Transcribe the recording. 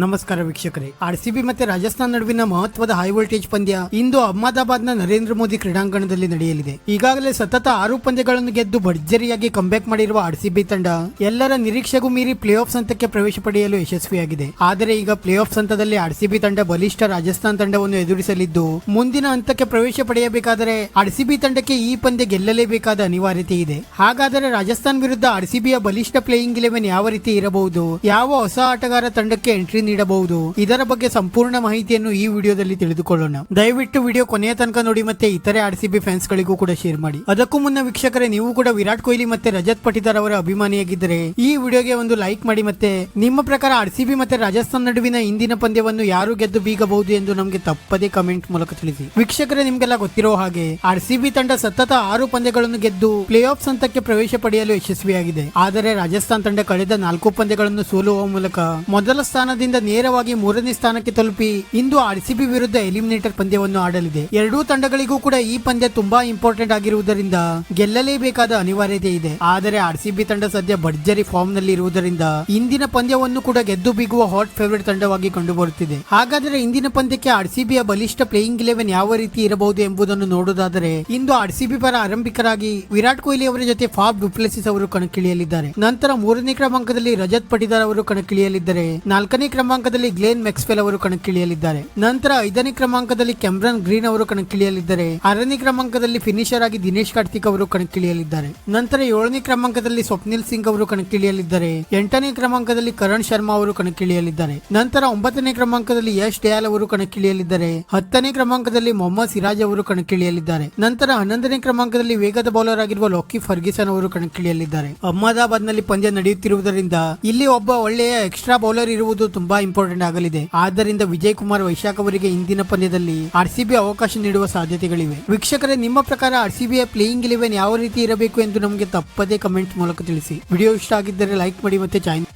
ನಮಸ್ಕಾರ ವೀಕ್ಷಕರೇ. ಆರ್ಸಿಬಿ ಮತ್ತೆ ರಾಜಸ್ಥಾನ್ ನಡುವಿನ ಮಹತ್ವದ ಹೈ ವೋಲ್ಟೇಜ್ ಪಂದ್ಯ ಇಂದು ಅಹಮದಾಬಾದ್ನ ನರೇಂದ್ರ ಮೋದಿ ಕ್ರೀಡಾಂಗಣದಲ್ಲಿ ನಡೆಯಲಿದೆ. ಈಗಾಗಲೇ ಸತತ ಆರು ಪಂದ್ಯಗಳನ್ನು ಗೆದ್ದು ಭರ್ಜರಿಯಾಗಿ ಕಂಬ್ಯಾಕ್ ಮಾಡಿರುವ ಆರ್ಸಿಬಿ ತಂಡ ಎಲ್ಲರ ನಿರೀಕ್ಷೆಗೂ ಮೀರಿ ಪ್ಲೇ ಆಫ್ ಹಂತಕ್ಕೆ ಪ್ರವೇಶ ಪಡೆಯಲು ಯಶಸ್ವಿಯಾಗಿದೆ. ಆದರೆ ಈಗ ಪ್ಲೇ ಆಫ್ ಹಂತದಲ್ಲಿ ಆರ್ಸಿಬಿ ತಂಡ ಬಲಿಷ್ಠ ರಾಜಸ್ಥಾನ್ ತಂಡವನ್ನು ಎದುರಿಸಲಿದ್ದು, ಮುಂದಿನ ಹಂತಕ್ಕೆ ಪ್ರವೇಶ ಪಡೆಯಬೇಕಾದರೆ ಆರ್ಸಿಬಿ ತಂಡಕ್ಕೆ ಈ ಪಂದ್ಯ ಗೆಲ್ಲಲೇಬೇಕಾದ ಅನಿವಾರ್ಯತೆ ಇದೆ. ಹಾಗಾದರೆ ರಾಜಸ್ಥಾನ್ ವಿರುದ್ಧ ಆರ್ಸಿಬಿಯ ಬಲಿಷ್ಠ ಪ್ಲೇಯಿಂಗ್ ಇಲೆವೆನ್ ಯಾವ ರೀತಿ ಇರಬಹುದು? ಯಾವ ಹೊಸ ಆಟಗಾರ ತಂಡಕ್ಕೆ ಎಂಟ್ರಿ ನೀಡಬಹುದು. ಇದರ ಬಗ್ಗೆ ಸಂಪೂರ್ಣ ಮಾಹಿತಿಯನ್ನು ಈ ವಿಡಿಯೋದಲ್ಲಿ ತಿಳಿದುಕೊಳ್ಳೋಣ. ದಯವಿಟ್ಟು ವಿಡಿಯೋ ಕೊನೆಯ ತನಕ ನೋಡಿ ಮತ್ತೆ ಇತರೆ ಆರ್ಸಿಬಿ ಫ್ಯಾನ್ಸ್ ಗಳಿಗೂ ಕೂಡ ಶೇರ್ ಮಾಡಿ. ಅದಕ್ಕೂ ಮುನ್ನ ವೀಕ್ಷಕರೇ, ನೀವು ಕೂಡ ವಿರಾಟ್ ಕೊಹ್ಲಿ ಮತ್ತೆ ರಜತ್ ಪಟಿದಾರ್ ಅವರ ಅಭಿಮಾನಿಯಾಗಿದ್ದರೆ, ಈ ವಿಡಿಯೋಗೆ ಒಂದು ಲೈಕ್ ಮಾಡಿ ಮತ್ತೆ ನಿಮ್ಮ ಪ್ರಕಾರ ಆರ್ ಸಿಬಿ ಮತ್ತೆ ರಾಜಸ್ಥಾನ್ ನಡುವಿನ ಇಂದಿನ ಪಂದ್ಯವನ್ನು ಯಾರು ಗೆದ್ದು ಬೀಗಬಹುದು ಎಂದು ನಮಗೆ ತಪ್ಪದೇ ಕಮೆಂಟ್ ಮೂಲಕ ತಿಳಿಸಿ. ವೀಕ್ಷಕರೇ, ನಿಮ್ಗೆಲ್ಲ ಗೊತ್ತಿರೋ ಹಾಗೆ ಆರ್ ಸಿಬಿ ತಂಡ ಸತತ ಆರು ಪಂದ್ಯಗಳನ್ನು ಗೆದ್ದು ಪ್ಲೇ ಆಫ್ ಹಂತಕ್ಕೆ ಪ್ರವೇಶ ಪಡೆಯಲು ಯಶಸ್ವಿಯಾಗಿದೆ. ಆದರೆ ರಾಜಸ್ಥಾನ್ ತಂಡ ಕಳೆದ ನಾಲ್ಕು ಪಂದ್ಯಗಳನ್ನು ಸೋಲುವ ಮೂಲಕ ಮೊದಲ ಸ್ಥಾನದಿಂದ ನೇರವಾಗಿ ಮೂರನೇ ಸ್ಥಾನಕ್ಕೆ ತಲುಪಿ ಇಂದು ಆರ್ಸಿಬಿ ವಿರುದ್ಧ ಎಲಿಮಿನೇಟರ್ ಪಂದ್ಯವನ್ನು ಆಡಲಿದೆ. ಎರಡೂ ತಂಡಗಳಿಗೂ ಕೂಡ ಈ ಪಂದ್ಯ ತುಂಬಾ ಇಂಪಾರ್ಟೆಂಟ್ ಆಗಿರುವುದರಿಂದ ಗೆಲ್ಲಲೇಬೇಕಾದ ಅನಿವಾರ್ಯತೆ ಇದೆ. ಆದರೆ ಆರ್ಸಿಬಿ ತಂಡ ಸದ್ಯ ಭರ್ಜರಿ ಫಾರ್ಮ್ನಲ್ಲಿ ಇರುವುದರಿಂದ ಇಂದಿನ ಪಂದ್ಯವನ್ನು ಕೂಡ ಗೆದ್ದು ಬಿಗುವ ಹಾಟ್ ಫೇವರೇಟ್ ತಂಡವಾಗಿ ಕಂಡುಬರುತ್ತಿದೆ. ಹಾಗಾದರೆ ಇಂದಿನ ಪಂದ್ಯಕ್ಕೆ ಆರ್ಸಿಬಿಯ ಬಲಿಷ್ಠ ಪ್ಲೇಯಿಂಗ್ ಇಲೆವೆನ್ ಯಾವ ರೀತಿ ಇರಬಹುದು ಎಂಬುದನ್ನು ನೋಡುವುದಾದರೆ ಇಂದು ಆರ್ಸಿಬಿ ಪರ ಆರಂಭಿಕರಾಗಿ ವಿರಾಟ್ ಕೊಹ್ಲಿ ಅವರ ಜೊತೆ ಫಾಬ್ ಡುಪ್ಲೆಸಿಸ್ ಅವರು ಕಣಕ್ಕಿಳಿಯಲಿದ್ದಾರೆ. ನಂತರ ಮೂರನೇ ಕ್ರಮಾಂಕದಲ್ಲಿ ರಜತ್ ಪಟಿದಾರ್ ಅವರು ಕಣಕ್ಕಿಳಿಯಲಿದ್ದಾರೆ. ನಾಲ್ಕನೇ ಕ್ರಮಾಂಕದಲ್ಲಿ ಗ್ಲೇನ್ ಮೆಕ್ಸ್ವೆಲ್ ಅವರು ಕಣಕ್ಕಿಳಿಯಲಿದ್ದಾರೆ. ನಂತರ ಐದನೇ ಕ್ರಮಾಂಕದಲ್ಲಿ ಕೆಮ್ರನ್ ಗ್ರೀನ್ ಅವರು ಕಣಕ್ಕಿಳಿಯಲಿದ್ದಾರೆ. ಆರನೇ ಕ್ರಮಾಂಕದಲ್ಲಿ ಫಿನಿಷರ್ ಆಗಿ ದಿನೇಶ್ ಕಾರ್ತಿಕ್ ಅವರು ಕಣಕ್ಕಿಳಿಯಲಿದ್ದಾರೆ. ನಂತರ ಏಳನೇ ಕ್ರಮಾಂಕದಲ್ಲಿ ಸ್ವಪ್ನಿಲ್ ಸಿಂಗ್ ಅವರು ಕಣಕ್ಕಿಳಿಯಲಿದ್ದಾರೆ. ಎಂಟನೇ ಕ್ರಮಾಂಕದಲ್ಲಿ ಕರಣ್ ಶರ್ಮಾ ಅವರು ಕಣಕ್ಕಿಳಿಯಲಿದ್ದಾರೆ. ನಂತರ ಒಂಬತ್ತನೇ ಕ್ರಮಾಂಕದಲ್ಲಿ ಯಶ್ ಡಯಾಲ್ ಅವರು ಕಣಕ್ಕಿಳಿಯಲಿದ್ದಾರೆ. ಹತ್ತನೇ ಕ್ರಮಾಂಕದಲ್ಲಿ ಮೊಹಮ್ಮದ್ ಸಿರಾಜ್ ಅವರು ಕಣಕ್ಕಿಳಿಯಲಿದ್ದಾರೆ. ನಂತರ ಹನ್ನೊಂದನೇ ಕ್ರಮಾಂಕದಲ್ಲಿ ವೇಗದ ಬೌಲರ್ ಆಗಿರುವ ಲೋಕಿ ಫರ್ಗಿಸನ್ ಅವರು ಕಣಕ್ಕಿಳಿಯಲಿದ್ದಾರೆ. ಅಹಮದಾಬಾದ್ನಲ್ಲಿ ಪಂದ್ಯ ನಡೆಯುತ್ತಿರುವುದರಿಂದ ಇಲ್ಲಿ ಒಬ್ಬ ಒಳ್ಳೆಯ ಎಕ್ಸ್ಟ್ರಾ ಬೌಲರ್ ಇರುವುದು ತುಂಬಾ ಇಂಪಾರ್ಟೆಂಟ್ ಆಗಲಿದೆ. ಆದ್ದರಿಂದ ವಿಜಯ್ ಕುಮಾರ್ ವೈಶಾಖ್ ಅವರಿಗೆ ಇಂದಿನ ಪಂದ್ಯದಲ್ಲಿ ಆರ್ಸಿಬಿ ಅವಕಾಶ ನೀಡುವ ಸಾಧ್ಯತೆಗಳಿವೆ. ವೀಕ್ಷಕರೇ, ನಿಮ್ಮ ಪ್ರಕಾರ ಆರ್ಸಿಬಿಯ ಪ್ಲೇಯಿಂಗ್ ಇಲೆವೆನ್ ಯಾವ ರೀತಿ ಇರಬೇಕು ಎಂದು ನಮಗೆ ತಪ್ಪದೇ ಕಮೆಂಟ್ ಮೂಲಕ ತಿಳಿಸಿ. ವಿಡಿಯೋ ಇಷ್ಟ ಆಗಿದ್ದರೆ ಲೈಕ್ ಮಾಡಿ ಮತ್ತೆ ಜಾಯಿನ್